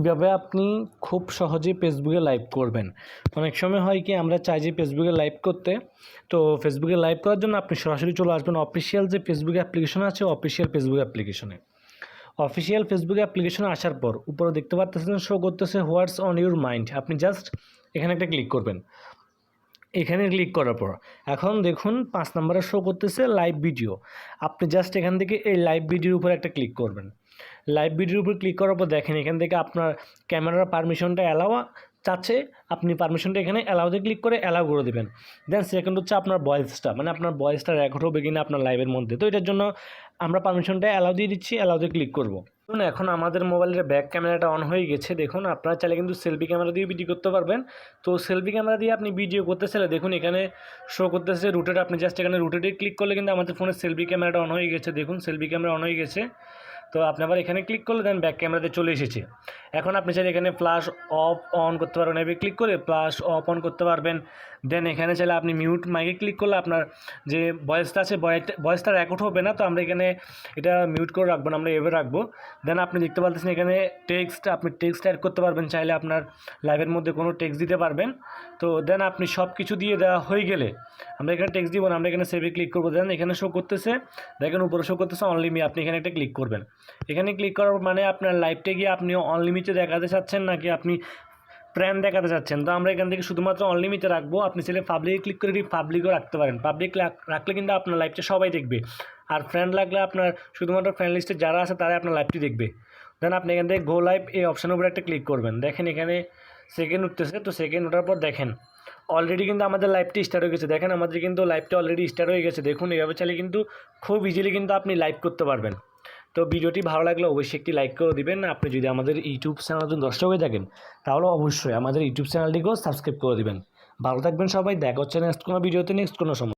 কীভাবে আপনি খুব সহজে ফেসবুকে লাইভ করবেন? অনেক সময় হয় কি, আমরা চাই যে ফেসবুকে লাইভ করতে। তো ফেসবুকে লাইভ করার জন্য আপনি সরাসরি চলে আসবেন অফিসিয়াল যে ফেসবুক অ্যাপ্লিকেশন আছে অফিসিয়াল ফেসবুক অ্যাপ্লিকেশনে অফিসিয়াল ফেসবুক অ্যাপ্লিকেশনে আসার পর, উপরে দেখতে পাচ্ছেন শো করতেছে হোয়াটস অন ইউর মাইন্ড আপনি জাস্ট এখানে একটা ক্লিক করবেন। এখানে ক্লিক করার পর, এখন দেখুন পাঁচ নম্বরে শো করতেছে লাইভ ভিডিও আপনি জাস্ট এখান থেকে এই লাইভ ভিডিওর উপর একটা ক্লিক করবেন। লাইভ ভিডিওর উপর ক্লিক করার পর দেখেন, এখান থেকে আপনার ক্যামেরার পারমিশনটা অ্যালাও চাচ্ছে। আপনি পারমিশনটা এখানে অ্যালাউতে ক্লিক করে অ্যালাউ করে দেবেন। দেন সেকেন্ড হচ্ছে আপনার ভয়েসটা মানে আপনার ভয়েসটা রেকর্ড হবে কিনা আপনার লাইভের মধ্যে। তো এটার জন্য আমরা পারমিশনটা অ্যালাউ দিয়ে দিচ্ছি অ্যালাউতে ক্লিক করব। দেখুন, এখন আমাদের মোবাইলের ব্যাক ক্যামেরাটা অন হয়ে গেছে। দেখুন, আপনারা চাইলে কিন্তু সেলফি ক্যামেরা দিয়ে ভিডিও করতে পারবেন। তো সেলফি ক্যামেরা দিয়ে আপনি ভিডিও করতে চাইলে দেখুন, এখানে শো করতেছে রুটেড আপনি জাস্ট এখানে রুটেডে ক্লিক করলে কিন্তু আমাদের ফোনের সেলফি ক্যামেরাটা অন হয়ে গেছে। দেখুন সেলফি ক্যামেরা অন হয়ে গেছে। তো আপনি আবার এখানে ক্লিক করলে দেন ব্যাক ক্যামেরাতে চলে এসেছে। এখন আপনি চাইলে এখানে ফ্লাশ অফ অন করতে পারবেন। এভাবে ক্লিক করে ফ্লাশ অফ অন করতে পারবেন। দেন এখানে চাইলে আপনি মিউট মাইকে ক্লিক করলে আপনার যে ভয়েসটা আছে ভয়েসটা রেকর্ড হবে না। তো আমরা এখানে এটা মিউট করে রাখব না, আমরা এভাবে রাখব। দেন আপনি দেখতে পাচ্ছেন এখানে টেক্সট আপনি টেক্সট অ্যাড করতে পারবেন। চাইলে আপনার লাইভের মধ্যে কোনো টেক্সট দিতে পারবেন। তো দেন আপনি সব কিছু দিয়ে দেওয়া হয়ে গেলে আমরা এখানে টেক্সট দিব না, আমরা এখানে সেভে ক্লিক করব। দেন এখানে শো করতেছে, দেখেন উপরে শো করতেছে অনলি মি আপনি এখানে একটা ক্লিক করবেন। এখানে ক্লিক করার মানে আপনার লাইভটা গিয়ে আপনি অনলিমিটে দেখাতে চাচ্ছেন নাকি আপনি প্ল্যান দেখাতে চাচ্ছেন? তো আমরা এখান থেকে শুধুমাত্র অনলিমিটে রাখব। আপনি চাইলে পাবলিকে ক্লিক করে পাবলিকও রাখতে পারেন। পাবলিক রাখলে কিন্তু আপনার লাইভটা সবাই দেখবে। আর ফ্রেন্ড লাগলে আপনার শুধুমাত্র ফ্রেন্ড লিস্টে যারা আছে তারাই আপনার লাইভটি দেখবে। দেন আপনি এখান থেকে গো লাইভ এই অপশানের উপরে একটা ক্লিক করবেন। দেখেন এখানে সেকেন্ড উঠতেছে। তো সেকেন্ড ওঠার পর দেখেন অলরেডি কিন্তু আমাদের লাইভটি স্টার্ট হয়ে গেছে। দেখেন আমাদের কিন্তু লাইভটা অলরেডি স্টার্ট হয়ে গেছে। দেখুন এইভাবে চাইলে কিন্তু খুব ইজিলি কিন্তু আপনি লাইভ করতে পারবেন। তো ভিডিওটি ভালো লাগলে অবশ্যই একটি লাইক করে দিবেন। আপনি যদি আমাদের ইউটিউব চ্যানেল যদি দর্শক হয়ে থাকেন, তাহলে অবশ্যই আমাদের ইউটিউব চ্যানেলটিকেও সাবস্ক্রাইব করে দিবেন। ভালো থাকবেন সবাই, দেখা হচ্ছে নেক্সট কোনো ভিডিওতে নেক্সট কোনো সময়।